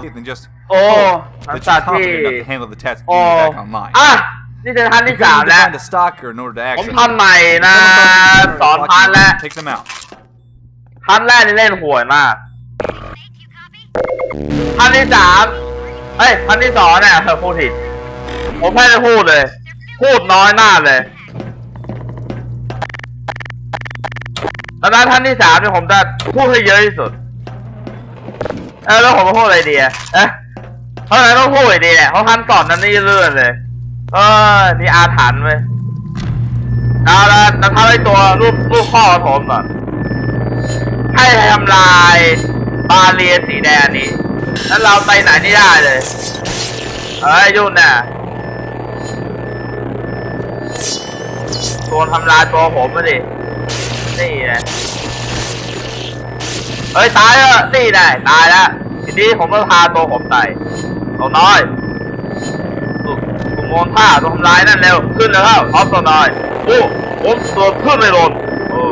believe than just โอ้ hope หลัง that จาก you're ที่ confident enough to handle the test โอ้ and get back online. อะนี่เป็นทันที่ Because สาม you need to แล้ว find a stalker in order to ผม action. ทำใหม่นะ Someone สอน watching พัน you แล้ว Take them out. พันแรกนี่เล่นห่วยมากพันที่สามเอ้ยพันที่สองเนี่ยเธอพูดผิดผมไม่ได้พูดเลย พูดน้อยมากเลยดังนั้นท่านที่สามเนี่ยผมจะพูดให้เยอะที่สุด เออแล้วผมจะพูดอะไรดีอะเอ๊ะเพราะฉะนั้นต้องพูดอะไรดีเนี่ยเพราะท่านสอนนั้นนี่เลื่อนเลย เออนี่อาถรรพ์เว้ยเอาละแล้วทำให้ตัวรูปรูปข้อผมก่อนให้ทำลายบาเรียสีแดงนี้ แล้วเราไปไหนไม่ได้เลย เอ้ยยุ่นน่ะตัวทำลายตัวผมมาดิ นี่ไง เอ้ยตายแล้วนี่ไงตายแล้วทีนี้ผมก็พาตัวผมไปตัวน้อยตุตุโมนท่าตัวทำลายนั่นเร็วขึ้นแล้วครับพร้อมตัวน้อยโอ้ผมตัวขึ้นไม่ลงโอ้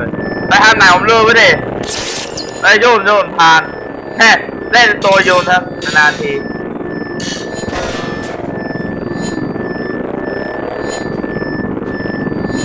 ยไปทางไหนผมเลือกไว้ดิไปโยนโยนผ่านแค่เล่นตัวโยนครับนานที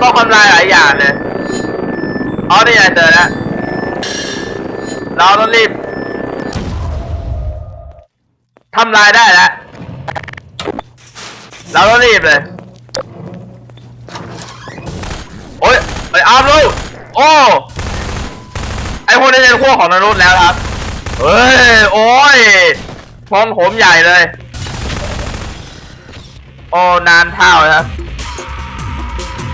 ก็ทำลายหลายอย่างเลยเอาได้ไงเจอแล้ว เราต้องรีบทำลายได้แล้ว เราต้องรีบเลย โอ้ยไปอาร์มลูกโอ้ ไอพวกนี้เป็นพวกของนรุษแล้วครับ เฮ้ย โอ้ยพองผมใหญ่เลย โอ้ นานเท่าครับ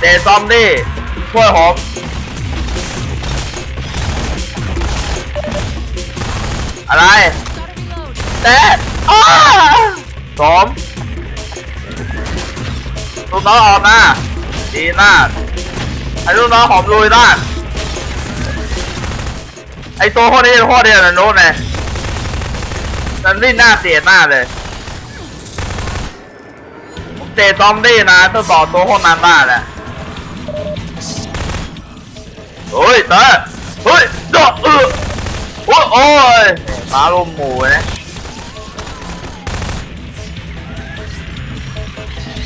เดซอมดี้ช่วยผม อะไรแต่อ้าสมลูกน้องออกมาดีมากไอ้ลูกน้องผมลุยด้านไอ้ตัวโคตรนี้โคตรเดียวนะโน้ตเลยมันวิ่หน้าเสียดมาเลยผมเตะซอมบี้นะต้องต่อตัวคตรนานมาแหละเฮ้ยตาเฮ้ยดอกเออ อ้โอ้ยมาลมหมูนะ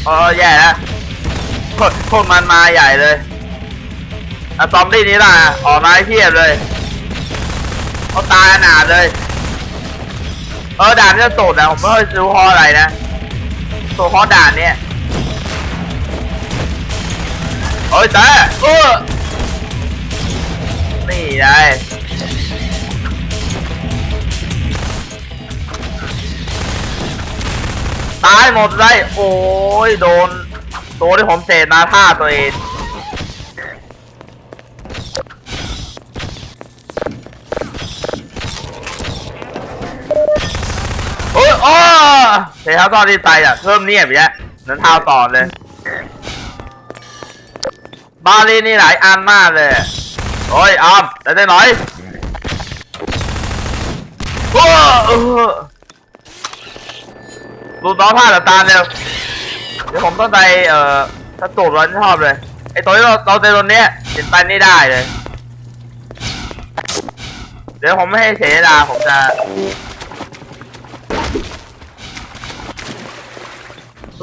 เออแย่แล้วพวกพวกมันมาใหญ่เลยอะซอมบี้นี้ล่ะ ออกมาเพียบเลยเขาตายอนาถเลย เออด่านนี้จะโสดนะผมไม่ค่อยรู้เพราะอะไรนะโสดเพราะด่านเนี้ยเฮ้ยแต่เออนี่ไง ตายหมดเลยโอ้ยโดนตัวที่ผมเศษมาท่าตัวเองโอ้ยโอ้เท้าตอนที่ตายอะเพิ่มเนี่ยไปแล้วนั้นเท้าต่อเลย บาลีนี่หลายอันมากเลย โอ้ยอามได้ได้หน่อยโอ้ เออดูน้องผ้าแต่ตามเร็วเดี๋ยวผมต้องไปเอ่อถ้าตูดร้อนชอบเลยไอตัวที่เราเราเจอตัวเนี้ยเห็นไปไม่ได้เลย เดี๋ยวผมไม่ให้เสียเวลาผมจะ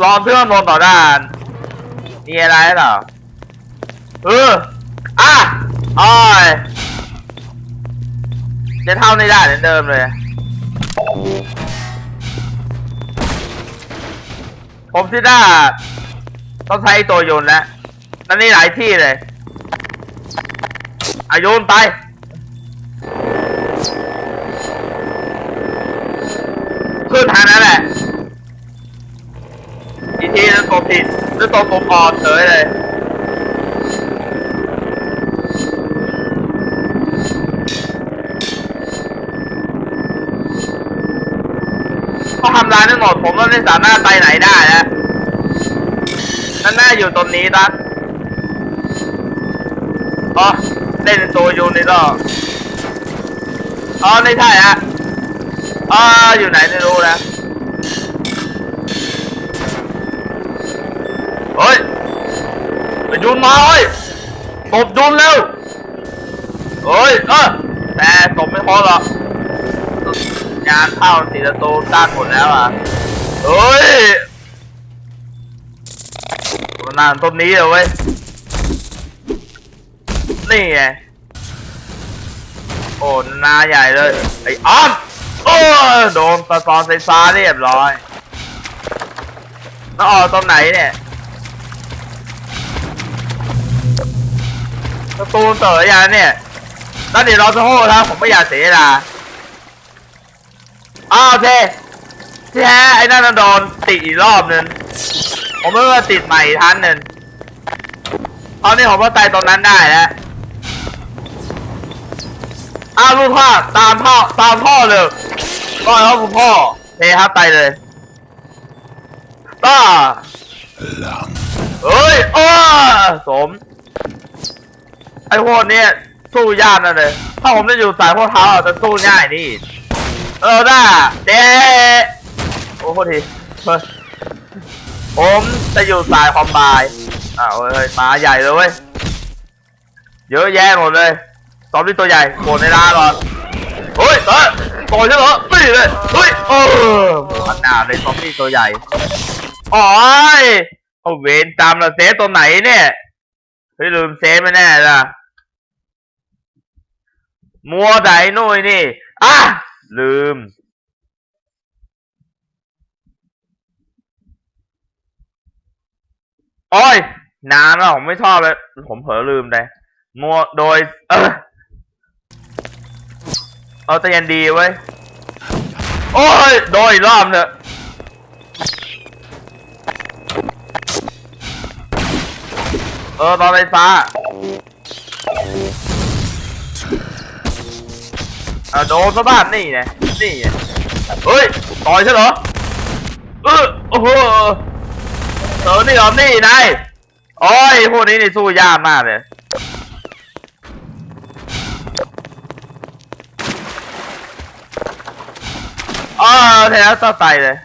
รองเพื่อนโดนต่อด้านมีอะไรหรอเอออะอ้อยจะเท่าไม่ได้เหมือนเดิมเลย ผมคิดว่าต้องใช้ตัวยนแล้วนั่นนี่หลายที่เลยอาโยนไป ขึ้นทางนั้นแหละ อีกทีแล้วตัวผิดแล้วตัวผมอ่อนเฉยเลย เขายทั้งหมดผมก็ไม่สามารถไปไหนได้แล้วนั่นน่าอยู่ตรงนี้นะอ๋อเล่นตัวอยู่ในรอบอ๋อไม่ใช่ฮะอ๋ออยู่ไหนไม่รู้นะเฮ้ยไปยุนมาเฮ้ยตบยุนเร็วเฮ้ยเออแต่ตบไม่พอหรอก งานเข้าสีประตูด้านหมดแล้วอะเฮ้ยนานต้นนี้เหรอเว้ย นี่ไง โอ้นาใหญ่เลย ไอ้อ้อมโอ้โดนประกอนไฟฟ้าเรียบร้อยแล้วออกตรงไหนเนี่ยประตูเต๋อยังเนี่ยแล้วเดี๋ยวเราจะโทษครับผมไม่อยากเสียเวลา อ้าวโอเคที่แท้ไอ้นั่นนะโดนติดอีกรอบนึงผมไม่ว่าติดใหม่ทันนึงตอนนี้ผมก็ตายตรงนั้นได้แล้วอ้าวลูกพ่อตามพ่อตามพ่อเลยก็แล้วคุณพ่อเทครับไปเลยต้าเฮ้ยโอ้สม ไอ้พวกเนี้ยสู้ยากนะเลย ถ้าผมจะอยู่สายพวกเท้าจะสู้ง่ายนี่ เออได้เด้โอ้โหทีผมจะอยู่สายคอมบน์อ้าวเฮ้ยมาใหญ่เลยเว้ยเยอะแยะหมดเลยซอมบี้ตัวใหญ่โกรธในร้านก่อนเฮ้ยเออโกรธใช่เหรอนี่เลยเฮ้ยเออมันหนาเลยซอมบี้ตัวใหญ่โอ้ยเอาเวนตามเราเซฟตัวไหนเนี่ยเฮ้ยลืมเซฟไม่แน่ละมัวไดโน่ยนี่อะ ลืม โอ้ย นานแล้วผมไม่ชอบเลย ผมเผลอลืมไปมัวโดย เออเอาแต่ยันดีไว้ โอ้ย โดยรอบเถอะเออตอนไฟฟ้า เอาโดนซะบ้านนี่ไงนี่ไงเฮ้ยต่อยใช่เหรอเออโอ้โหเออนี่เหรอนี่นายโอ้ยพวกนี้นี่สู้ยากมากเลยอ๋อเทแล้วต่อไปเลย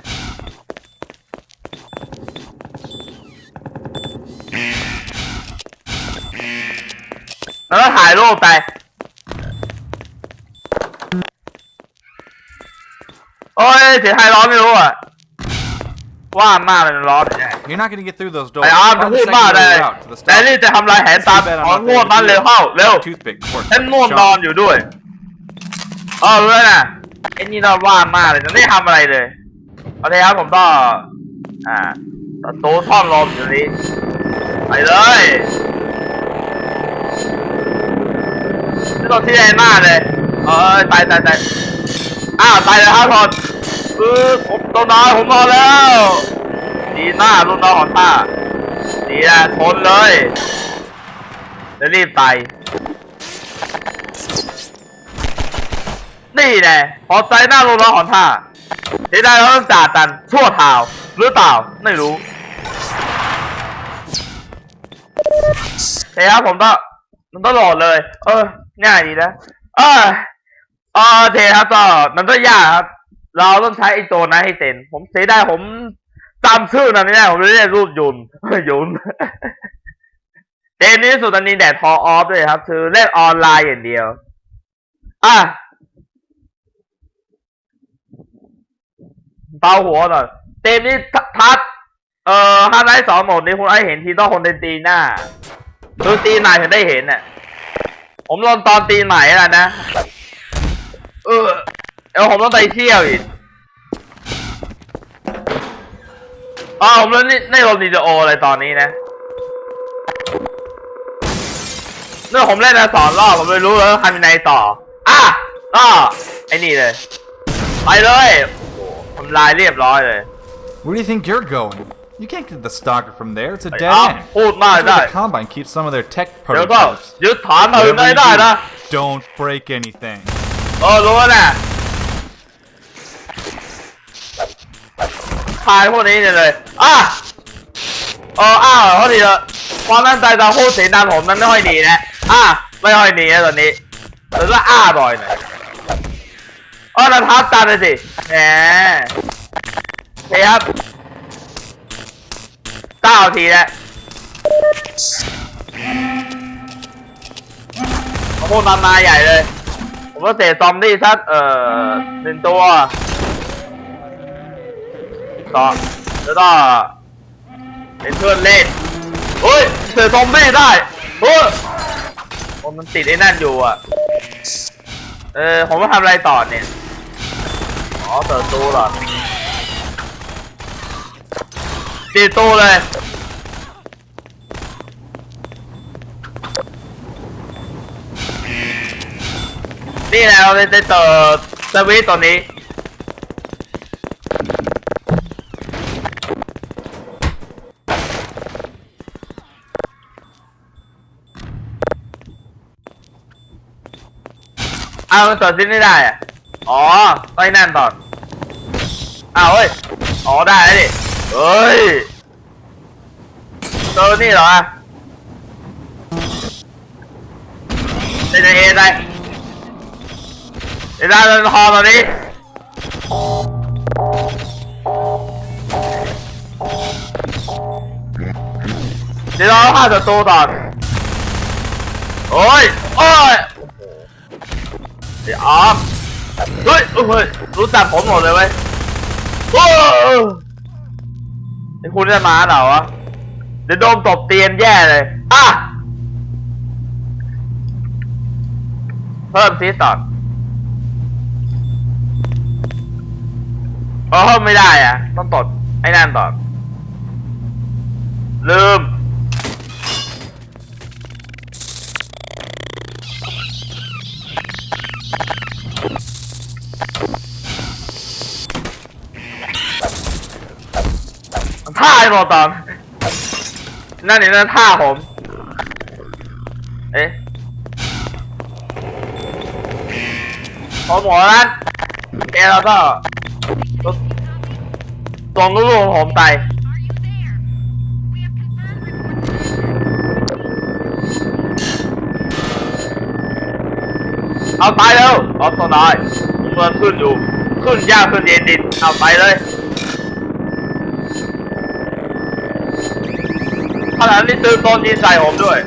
แล้วถ่ายรูปไป โอ้ยเสียงไฮร้อนไม่รู้อะว่ามากเลยมันร้อนเนี่ย You're not gonna get through those doors. ไอ้อาร์ม Find จะ the พูดมากเลย secondary route to the แต่ stop. นี่จะทำลายแผนตาม Too bad I'm ของ not งวด there มัน to เร็ว use เข้าเร็ว Toothpick. Work. ฉันง่วงนอนอยู่ด้วยเออรู้แล้วนะไอ้นี่เราว่างมากเลยจะไม่ทำอะไรเลยโอเคครับผมก็อ่าประตูท่อนลมอยู่นี้ไปเลยนี่ตัวที่ใหญ่มากเลยเออตายตายตายอ้าวตายแล้วครับทน เออผมตัวนอนผมนอแล้ว ดีหน้ารุ่นน้องของข้าดีนะทนเลยแล้วรีบไป นี่แน่พอใจหน้ารุ่นน้องของข้าเสียดายเราต้องจ่าตันชั่วข่าหรือเปล่าไม่รู้เฮ้ยครับผมต้องมันต้องโหลดเลย เออ ง่ายดีนะ เออเออเคครับก็มันก็ยากครับ เราต้องใช้ไอ้ตัวนั้นให้เต็นผมเสียดายผมจำชื่อนั้นไม่ได้ผมเรียกรูปยุนยุนเกมนี้สุดตอนนี้แดดพอออฟด้วยครับ คือเล่นออนไลน์อย่างเดียว อะเบาหัวหน่อยเกมนี้ทัด เอ่อห้าไลท์สองโหมดนี้คุณไอเห็นทีต้องคนเต็นตีหน้าดูตีใหม่ถึงได้เห็นน่ะ ผมลองตอนตีใหม่แล้วนะ เออ เดี๋ยวผมต้องไปเที่ยวอีกอ๋อผมเล่นนี่ในลมดีโออะไรตอนนี้นะเนื่อผมเล่นมาสองรอบผมเลยรู้แล้วทำยังไงต่อ อะก็ไอ้นี่เลย ไปเลยโอ้โหทำลายเรียบร้อยเลย Where do you think you're going? You can't get the stalker from there. It's a ไอ้ dead อ้าว end. พูดมาก That's ได้ where the Combine keeps some of their tech เดี๋ยวก็ prototypes. ยึดฐานอื่น Whatever ได้ you ได้ do, นะ Don't break anything. เออรู้แล้วแหละายพวกนี้เนี่ยเลยอะเอออ้าวเขาดีละความตั้งใจจะพูดเสียงดังผมนั้นไม่ค่อยดีนะอะไม่ค่อยดีนะตอนนี้หรือว่าอ้าบ่อยหน่อยเออนะทับจันเลยสิแหมโอเคครับเก้าทีแล้วโอ้โหมามาใหญ่เลย ผมผมว่าเตะซอมบี้สักเอ่อหนึ่งตัว ต่อแล้วก็เป็นเพื่อนเล่นเฮ้ยเตะซอมบี้ได้เฮ้ยโอ้มันติดไอ้นั่นอยู่อะ เออผมว่าทำอะไรต่อเนี่ย อ๋อเปิดตู้เหรอปิดตู้เลย นี่แหละเราได้เจอสวิตตัวนี้ เอามันเปิดซิปไม่ได้อะอ๋อต้องให้นั่นก่อนอ้าวเฮ้ย อ๋อได้แล้วดิเฮ้ยเจอนี่เหรอเดนเอได้เดนได้เดินคอตอนนี้ เดี๋ยวเราฆ่าศัตรูก่อน โอ้ย โอ้ย เดี๋ยวออมเฮ้ยเฮ้ยรู้จักผมหมดเลยเว้ยโอ้ไอ้คุณจะมาเหรอวะเดี๋ยวโดมตบเตียนแย่เลย อะ เพิ่มซีสอนเออเพิ่มไม่ได้อะ ต้องตดไอ้นั่นต่อนลืม ท่าไอ้บอตอนนั่นนี่นั่นท่าผม เอ๊ะพอหมอนั้นแกแล้วก็ส่งลูกของผมไปเอาไปแล้วเอาตัวน้อยเมื่อขึ้นอยู่ ขึ้นยากขึ้นเย็นดินเอาไปเลย ขนาดนี้ซื้อต้นยินใส่ผมด้วย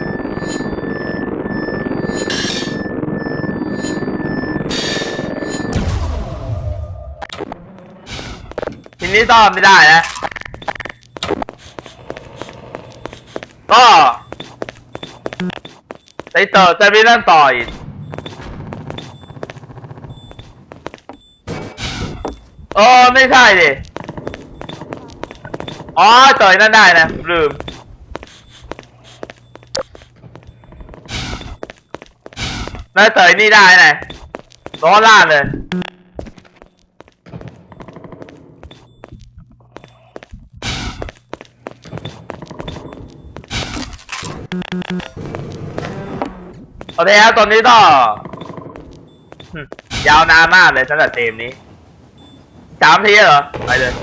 ทีนี้ต้อนไม่ได้แล้วก็ไปเติร์จะไปนั่นต่ออีกเออไม่ใช่ดิ อ๋อต่อยนั่นได้นะลืม นายเตยนี่ได้ไงล้อล่าเลย โอเคครับตอนนี้ก็หึยาวนานมากเลยสำหรับเกมนี้สามทีเหรอ ไปเลย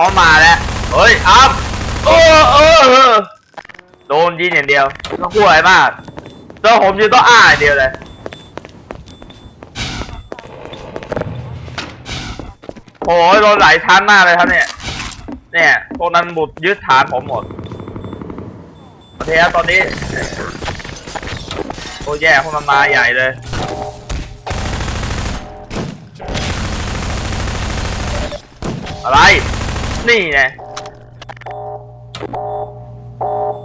พอมาแล้วเฮ้ยอัพโอ้เออเออโดนยิงอย่างเดียวต้องกลัวอะไรมากเจอผมยู่ต้องอ้าอย่างเดียวเลยโอ้ยโดนหลายชั้นมากเลยครับเนี่ย เนี่ยพวกนั้นบุดยึดฐานผมหมดโอเคครับตอนนี้โอ้แย่พวกมันมาใหญ่เลยอะไร นี่ไง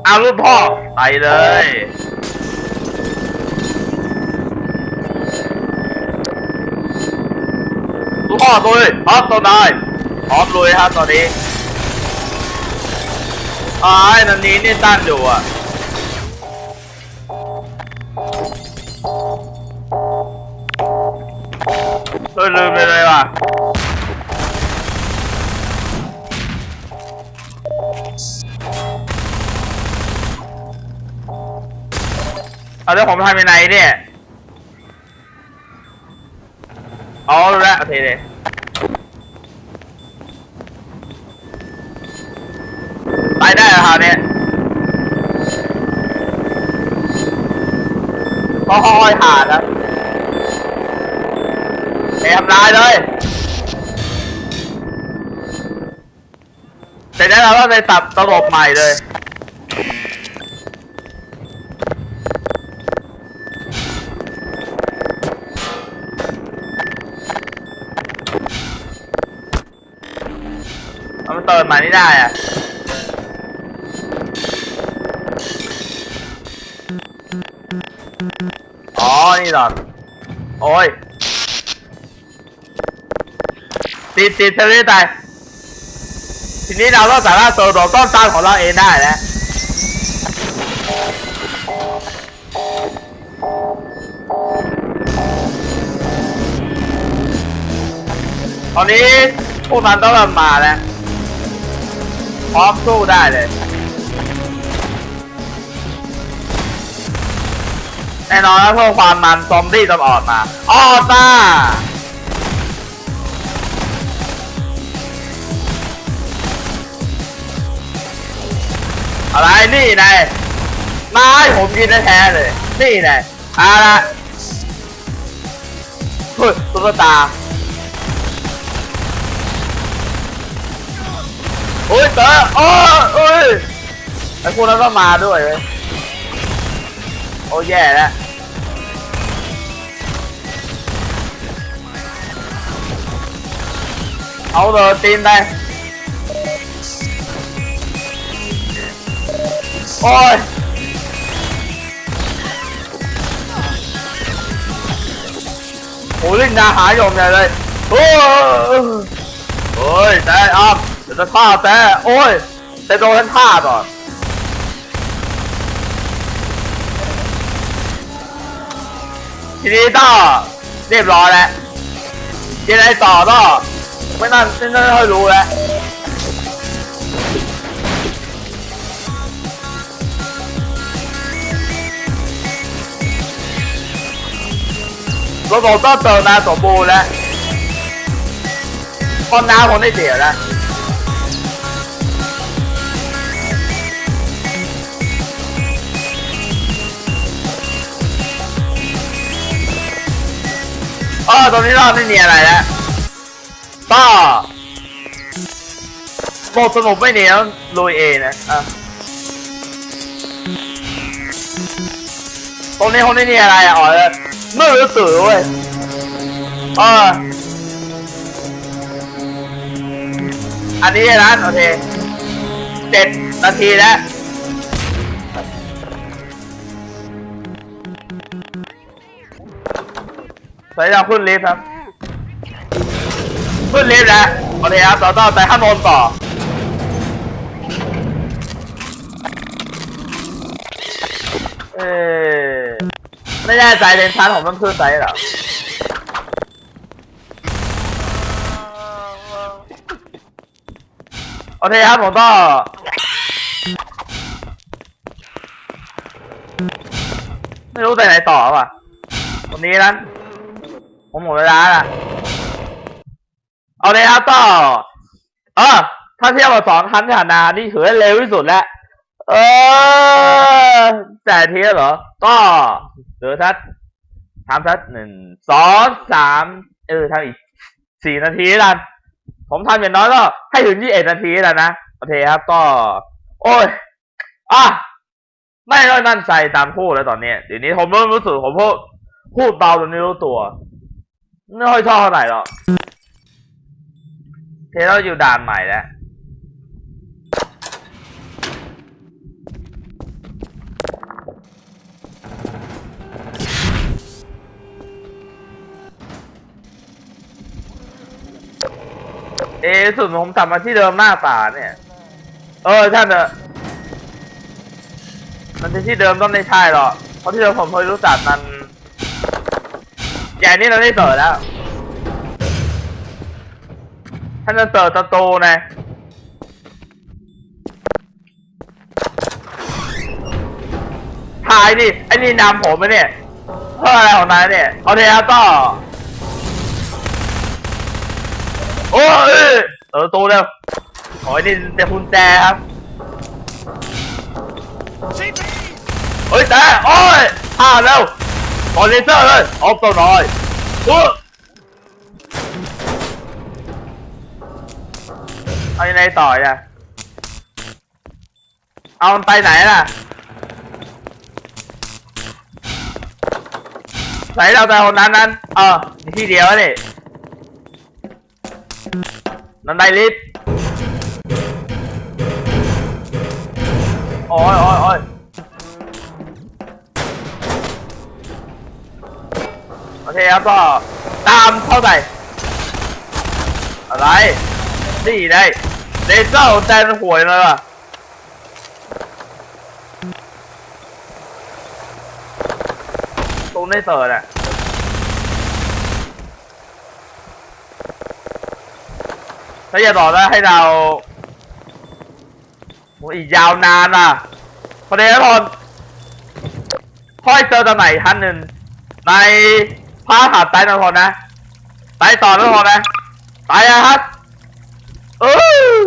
เอาลูกพ่อ ไปเลย ลูกพ่อตัวเลยพร้อมตัวได้พร้อมลุยครับตอนนี้อ้ายนันนี้นี่ตั้นอยู่อะเออลืมไปเลยว่ะ แล้วผมทำยังไงเนี่ยเอาละโอเคเลยไปได้แล้วคราวนี้ก็ค่อยๆหานะไปทำลายเลยเราต้องไปตัดตลบใหม่เลย เติมม่นี่ได้อะอ๋อ นี่หรอโอ้ย ติดติดเทเลตายทีนี้เราก็สามารถเติมดอกต้นตาลของเราเองได้แล้วตอนนี้พวกนั้นต้องมาแล้ว พร้อมสู้ได้เลยแน่นอนแล้วเพื่อความมันซอมบี้ต้องออกมาออตาอะไรนี่นายมาให้ผมกินแท้เลย นี่นายเอาละเฮ้ยตุ๊กตา อ้ยเต๋อโอ้ยโอ้ยไอ้พวกนั้นก็มาด้วยเว้ยโอ้ยแย่แล้วเอาเลยตีนไปโอ้ยโอ้ยลินดาหายมใหญ่เลยโอ้ยโอ้ยแต่อัพ จะฆ่าแต่โอ้ยแต่โดนฉันฆ่าก่อนทีนี้ก็เรียบร้อยแล้วยังไงต่อก็ไม่น่าไม่น่าค่อยรู้แล้วระบบก็เติมมาสมบูรณ์แล้วพอน้ำผมได้เสียแล้ว เออตรงนี้เราไม่มีอะไรแล้วก็โหมดสนุกไม่เหนียวลุยเอนะอะตรงนี้คงไม่มีอะไรอะอ๋อมือสื่อเว้ยเอออันนี้นะโอเคเจ็ดนาทีแล้ว ไปเราขึ้นลิฟต์ครับ ขึ้นลิฟต์แล้วโอเคครับต่อต่อไปข้างบนต่อเออไม่แน่ใจเลนชั้นของมันขึ้นไปเหรอโอเคครับผมก็ไม่รู้ไปไหนต่อว่ะวันนี้นั้น ผมหมดเวลาละเอาเลยครับก็เออถ้าเทียบกับสองคันที่ผ่านมานี่ถือว่าเร็วที่สุดแล้วเออแต่เทีแล้วเหรอ ก็เหลือทัดทำทัดหนึ่งสองสามเออทำอีกสี่นาทีแล้วผมทำอย่างน้อยก็ให้ถึงยี่สิบเอ็ดนาทีแล้วนะโอเคครับก็ โอ้ยอะไม่ค่อยมั่นใจตามพูดแล้วตอนนี้ยเดี๋ยวนี้ผมเริ่มรู้สึกผมพูดพูดเบาจนไม่รู้ตัว ไม่ค่อยชอบเท่าไหร่หรอกเคเราอยู่ด่านใหม่แล้วเอสุดผมกลับมาที่เดิมหน้าตาเนี่ย เออท่านเนอะมันจะที่เดิมต้องไม่ใช่หรอกเพราะที่เดิมผมเคยรู้จักมัน อย่างนี้เราได้เปิดแล้วท่านจะเปิดประตูนะถ่ายดิไอ้นี่นำผมไหมเนี่ยเพื่ออะไรของนายเนี่ยเอาเทีครับก็โอ้ยเออตูเร็วโอ้นี่เป็นคุณแจครับเฮ้ยแต่โอ้ยห้าเร็วตอนเลเซอร์เลยออฟตัวน้อย เออเอายังไงต่อเนี่ยเอามันไปไหนล่ะ ไหนเราแต่คนนั้นนั้นเออมีที่เดียวนี่นันไดลิฟต์โอ้ยโอ้ยโอ้ย เคครับก็ตามเข้าไปอะไร นี่ได้เลเซอร์แตนหวยเลยว่ะตูนไม่เปิดอะถ้าอย่าบอกนะให้เราโอ้ยอีกยาวนานอะประเด็นทุกคนค่อยเจอตอนไหนท่านหนึ่งใน พาขาดไตายนอนพอนะไตายต่อนอนพอนะไตายนะครับอือ